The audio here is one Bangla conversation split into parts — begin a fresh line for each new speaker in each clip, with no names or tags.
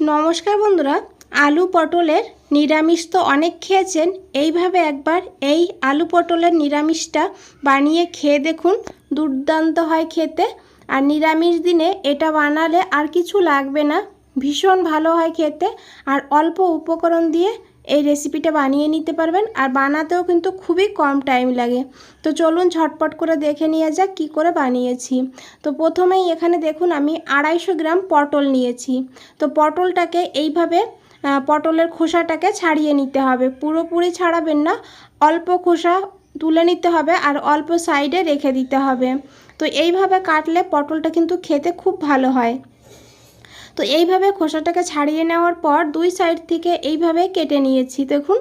নমস্কার বন্ধুরা, আলু পটলের নিরামিষ তো অনেক খেয়েছেন, এইভাবে একবার এই আলু পটলের নিরামিষটা বানিয়ে খেয়ে দেখুন, দুর্দান্ত হয় খেতে। আর নিরামিষ দিনে এটা বানালে আর কিছু লাগবে না, ভীষণ ভালো হয় খেতে। আর অল্প উপকরণ দিয়ে এই রেসিপিটা বানিয়ে নিতে পারবেন। আর বানাতেও কিন্তু খুবই কম টাইম লাগে। তো চলুন ঝটপট করে দেখে নিয়ে যাক কী করে বানিয়েছি। তো প্রথমেই এখানে দেখুন, আমি আড়াইশো গ্রাম পটল নিয়েছি। তো পটলটাকে এইভাবে পটলের খোসাটাকে ছাড়িয়ে নিতে হবে। পুরোপুরি ছাড়াবেন না, অল্প খোসা তুলে নিতে হবে আর অল্প সাইডে রেখে দিতে হবে। তো এইভাবে কাটলে পটলটা কিন্তু খেতে খুব ভালো হয়। তো এইভাবে খোসাটাকে ছাড়িয়ে নেওয়ার পর দুই সাইড থেকে এইভাবে কেটে নিয়েছি, দেখুন।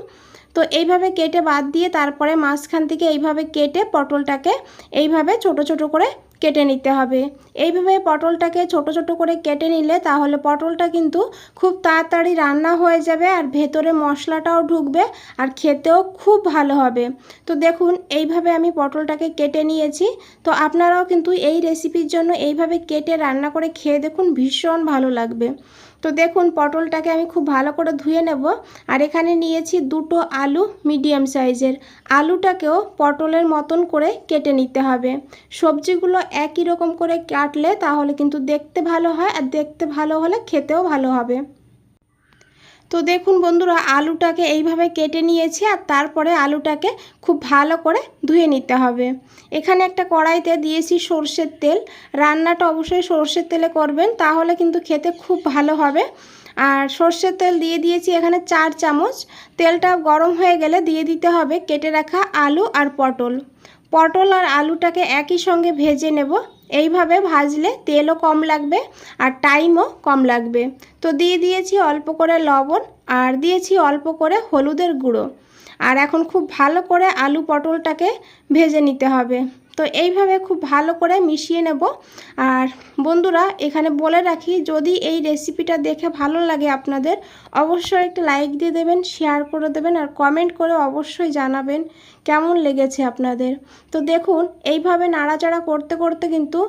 তো এইভাবে কেটে বাদ দিয়ে তারপরে মাঝখান থেকে এইভাবে কেটে পটলটাকে এইভাবে ছোট ছোট করে কেটে নিতে হবে। এইভাবে পটলটাকে ছোট ছোট করে কেটে নিলে তাহলে পটলটা কিন্তু খুব তাড়াতাড়ি রান্না হয়ে যাবে আর ভেতরে মশলাটাও ঢুকবে আর খেতেও খুব ভালো হবে। তো দেখুন, এইভাবে আমি পটলটাকে কেটে নিয়েছি। তো আপনারাও কিন্তু এই রেসিপির জন্য এইভাবে কেটে রান্না করে খেয়ে দেখুন ভীষণ ভালো লাগবে। তো দেখুন, পটলটাকে আমি খুব ভালো করে ধুয়ে নেব আর এখানে নিয়েছি দুটো আলু মিডিয়াম সাইজের। আলুটাকেও পটলের মতন করে কেটে নিতে হবে। সবজিগুলো একই রকম করে কাটলে তাহলে কিন্তু দেখতে ভালো হয় আর দেখতে ভালো হলে খেতেও ভালো হবে। তো দেখুন বন্ধুরা, আলুটাকে এইভাবে কেটে নিয়েছি আর তারপরে আলুটাকে খুব ভালো করে ধুয়ে নিতে হবে। এখানে একটা কড়াইতে দিয়েছি সর্ষের তেল। রান্নাটা অবশ্যই সর্ষের তেলে করবেন, তাহলে কিন্তু খেতে খুব ভালো হবে। আর সর্ষের তেল দিয়ে দিয়েছি এখানে চার চামচ। তেলটা গরম হয়ে গেলে দিয়ে দিতে হবে কেটে রাখা আলু আর পটল। পটল আর আলুটাকে একই সঙ্গে ভেজে নেব। এইভাবে ভাজলে তেলও কম লাগবে আর টাইমও কম লাগবে। তো দিয়ে দিয়েছি অল্প করে লবণ আর দিয়েছি অল্প করে হলুদের গুঁড়ো। আর এখন খুব ভালো করে আলু পটলটাকে ভেজে নিতে হবে। তো এইভাবে খুব ভালো করে মিশিয়ে নেব। আর বন্ধুরা, এখানে বলে রাখি, যদি এই রেসিপিটা দেখে ভালো লাগে আপনাদের, অবশ্যই একটা লাইক দিয়ে দেবেন, শেয়ার করে দেবেন আর কমেন্ট করে অবশ্যই জানাবেন কেমন লেগেছে আপনাদের। তো দেখুন, এইভাবে নাড়াচাড়া করতে করতে কিন্তু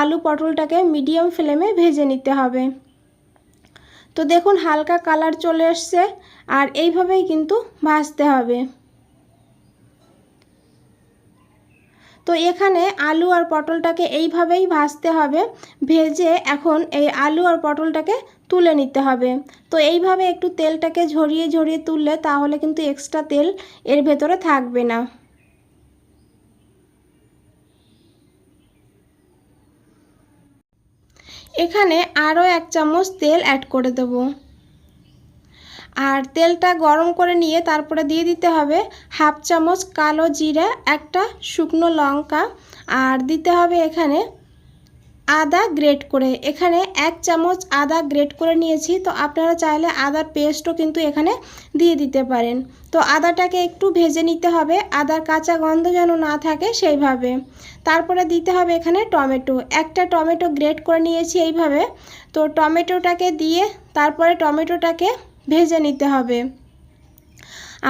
আলু পটলটাকে মিডিয়াম ফ্লেমে ভেজে নিতে হবে। তো দেখুন হালকা কালার চলে এসছে আর এইভাবেই কিন্তু ভাজতে হবে। তো এখানে আলু আর পটলটাকে এইভাবেই ভাজতে হবে, ভেজে এখন এই আলু আর পটলটাকে তুলে নিতে হবে। তো এইভাবে একটু তেলটাকে ঝরিয়ে ঝরিয়ে তুললে তাহলে কিন্তু এক্সট্রা তেল এর ভেতরে থাকবে না। এখানে আরও এক চামচ তেল অ্যাড করে দেব। আর তেলটা গরম করে নিয়ে তারপরে দিয়ে দিতে হবে হাফ চামচ কালো জিরা, একটা শুকনো লঙ্কা, আর দিতে হবে এখানে আদা গ্রেট করে। এখানে এক চামচ আদা গ্রেট করে নিয়েছি। তো আপনারা চাইলে আদার পেস্টও কিন্তু এখানে দিয়ে দিতে পারেন। তো আদাটাকে একটু ভেজে নিতে হবে। আদার কাঁচা গন্ধ যেন না থাকে সেইভাবে। তারপরে দিতে হবে এখানে টমেটো। একটা টমেটো গ্রেট করে নিয়েছি এইভাবে। তো টমেটোটাকে দিয়ে তারপরে টমেটোটাকে ভেজে নিতে হবে।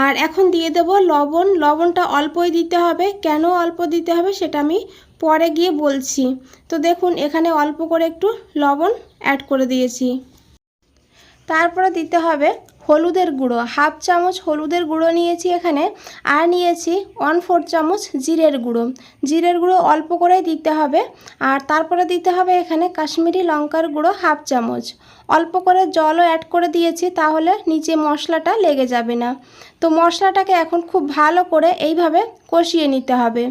আর এখন দিয়ে দেব লবণ। লবণটা অল্পই দিতে হবে। কেন অল্প দিতে হবে সেটা আমি পরে গিয়ে বলছি, তো দেখুন, এখানে অল্প করে একটু লবণ অ্যাড করে দিয়েছি। তারপরে দিতে হবে হলুদের গুঁড়ো। হাফ চামচ হলুদের গুঁড়ো নিয়েছি এখানে, আর নিয়েছি ওয়ান ফোর চামচ জিরের গুঁড়ো। জিরের গুঁড়ো অল্প করেই দিতে হবে, আর তারপরে দিতে হবে এখানে কাশ্মীরি লঙ্কার গুঁড়ো হাফ চামচ। অল্প করে জলও অ্যাড করে দিয়েছি তাহলে নিচে মশলাটা লেগে যাবে না। তো মশলাটাকে এখন খুব ভালো করে এইভাবে কষিয়ে নিতে হবে।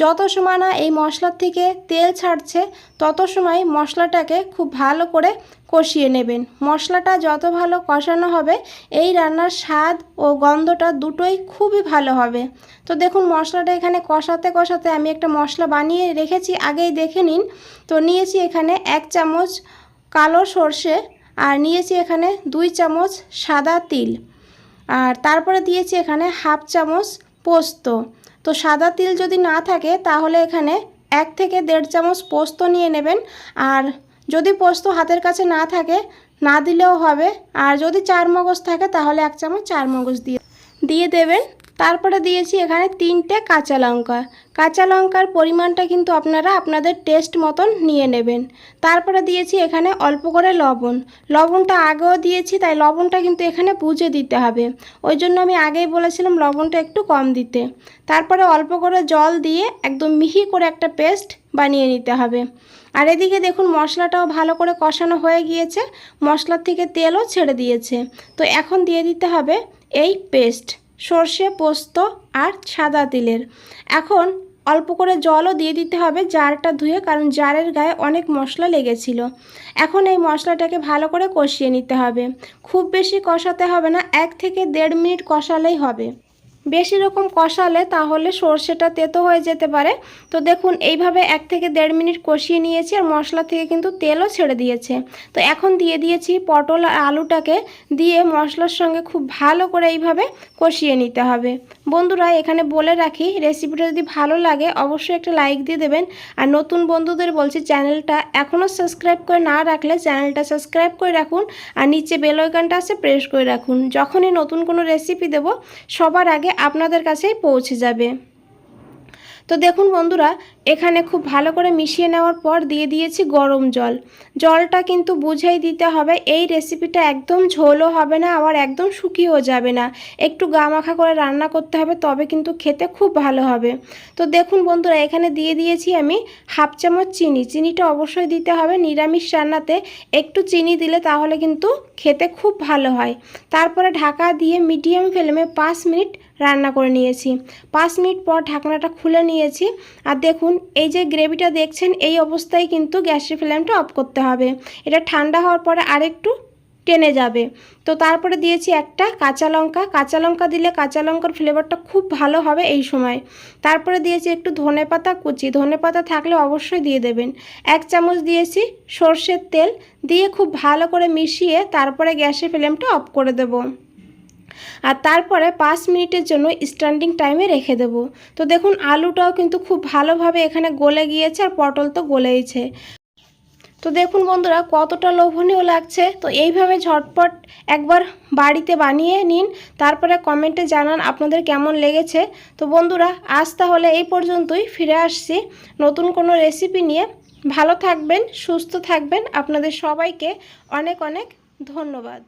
যত সময় না এই মশলার থেকে তেল ছাড়ছে, তত সময় মশলাটাকে খুব ভালো করে কষিয়ে নেবেন। মশলাটা যত ভালো কষানো হবে, এই রান্নার স্বাদ ও গন্ধটা দুটোই খুবই ভালো হবে। তো দেখুন মশলাটা এখানে কষাতে কষাতে আমি একটা মশলা বানিয়ে রেখেছি, আগেই দেখে নিন। তো নিয়েছি এখানে এক চামচ কালো সর্ষে আর নিয়েছি এখানে দুই চামচ সাদা তিল। আর তারপরে দিয়েছি এখানে হাফ চামচ পোস্ত। তো সাদা তিল যদি না থাকে, তাহলে এখানে এক থেকে দেড় চামচ পোস্ত নিয়ে নেবেন। আর যদি পোস্ত হাতের কাছে না থাকে, না দিলেও হবে। আর যদি চার মগজ থাকে, তাহলে এক চামচ চার মগজ দিয়ে দিয়ে দেবেন তারপরে দিয়েছি এখানে তিনটে কাঁচা লঙ্কা। কাঁচা লঙ্কার পরিমাণটা কিন্তু আপনারা আপনাদের টেস্ট মতন নিয়ে নেবেন। তারপরে দিয়েছি এখানে অল্প করে লবণ। লবণটা আগেও দিয়েছি, তাই লবণটা কিন্তু এখানে বুঝে দিতে হবে। ওই জন্য আমি আগেই বলেছিলাম লবণটা একটু কম দিতে। তারপরে অল্প করে জল দিয়ে একদম মিহি করে একটা পেস্ট বানিয়ে নিতে হবে। আর এদিকে দেখুন মশলাটাও ভালো করে কষানো হয়ে গিয়েছে। মশলার থেকে তেলও ছেড়ে দিয়েছে। তো এখন দিয়ে দিতে হবে এই পেস্ট। সর্ষে, পোস্ত আর সাদা তিলের। এখন অল্প করে জলও দিয়ে দিতে হবে জারটা ধুয়ে, কারণ জারের গায়ে অনেক মশলা লেগেছিল। এখন এই মশলাটাকে ভালো করে কষিয়ে নিতে হবে। খুব বেশি কষাতে হবে না, এক থেকে দেড় মিনিট কষালেই হবে। বেশি রকম কষালে তাহলে সর্ষেটা তেতো হয়ে যেতে পারে। তো দেখুন, এইভাবে এক থেকে দেড় মিনিট কষিয়ে নিয়েছি আর মশলা থেকে কিন্তু তেলও ছেড়ে দিয়েছে। তো এখন দিয়ে দিয়েছি পটল আর আলুটাকে দিয়ে মশলার সঙ্গে খুব ভালো করে এইভাবে কষিয়ে নিতে হবে। বন্ধুরা, এখানে বলে রাখি, রেসিপিটা যদি ভালো লাগে অবশ্যই একটা লাইক দিয়ে দেবেন। আর নতুন বন্ধুদের বলছি, চ্যানেলটা এখনও সাবস্ক্রাইব করে না রাখলে চ্যানেলটা সাবস্ক্রাইব করে রাখুন আর নিচে বেল আছে প্রেস করে রাখুন। যখনই নতুন কোনো রেসিপি দেব, সবার আগে আপনাদের কাছেই পৌঁছে যাবে। তো দেখুন বন্ধুরা, এখানে খুব ভালো করে মিশিয়ে নেওয়ার পর দিয়ে দিয়েছি গরম জল। জলটা কিন্তু বুঝেই দিতে হবে, এই রেসিপিটা একদম ঝোলও হবে না, আবার একদম শুকিয়েও যাবে না। একটু গামাখা করে রান্না করতে হবে, তবে কিন্তু খেতে খুব ভালো হবে। তো দেখুন বন্ধুরা, এখানে দিয়ে দিয়েছি আমি হাফ চামচ চিনি। চিনিটা অবশ্যই দিতে হবে, নিরামিষ রান্নাতে একটু চিনি দিলে তাহলে কিন্তু খেতে খুব ভালো হয়। তারপরে ঢাকা দিয়ে মিডিয়াম ফ্লেমে পাঁচ মিনিট রান্না করে নিয়েছি। পাঁচ মিনিট পর ঢাকনাটা খুলে নিয়েছি। আর দেখুন, এই যে গ্রেভিটা দেখছেন, এই অবস্থায় কিন্তু গ্যাসের ফ্লেমটা অফ করতে হবে। এটা ঠান্ডা হওয়ার পরে আরেকটু টেনে যাবে। তো তারপরে দিয়েছি একটা কাঁচা লঙ্কা। কাঁচা লঙ্কা দিলে কাঁচা লঙ্কার ফ্লেভারটা খুব ভালো হবে এই সময়। তারপরে দিয়েছি একটু ধনে পাতা কুচি। ধনে পাতা থাকলে অবশ্যই দিয়ে দেবেন। এক চামচ দিয়েছি সর্ষের তেল। দিয়ে খুব ভালো করে মিশিয়ে তারপরে গ্যাসের ফ্লেমটা অফ করে দেবো। আর তারপরে পাঁচ মিনিটের জন্য স্ট্যান্ডিং টাইমে রেখে দেব। তো দেখুন, আলুটাও কিন্তু খুব ভালোভাবে এখানে গলে গিয়েছে আর পটল তো গলেইছে। তো দেখুন বন্ধুরা, কতটা লোভনীয় লাগছে। তো এইভাবে ঝটপট একবার বাড়িতে বানিয়ে নিন, তারপরে কমেন্টে জানান আপনাদের কেমন লেগেছে। তো বন্ধুরা, আজ তাহলে এই পর্যন্তই, ফিরে আসছি নতুন কোনো রেসিপি নিয়ে। ভালো থাকবেন, সুস্থ থাকবেন। আপনাদের সবাইকে অনেক অনেক ধন্যবাদ।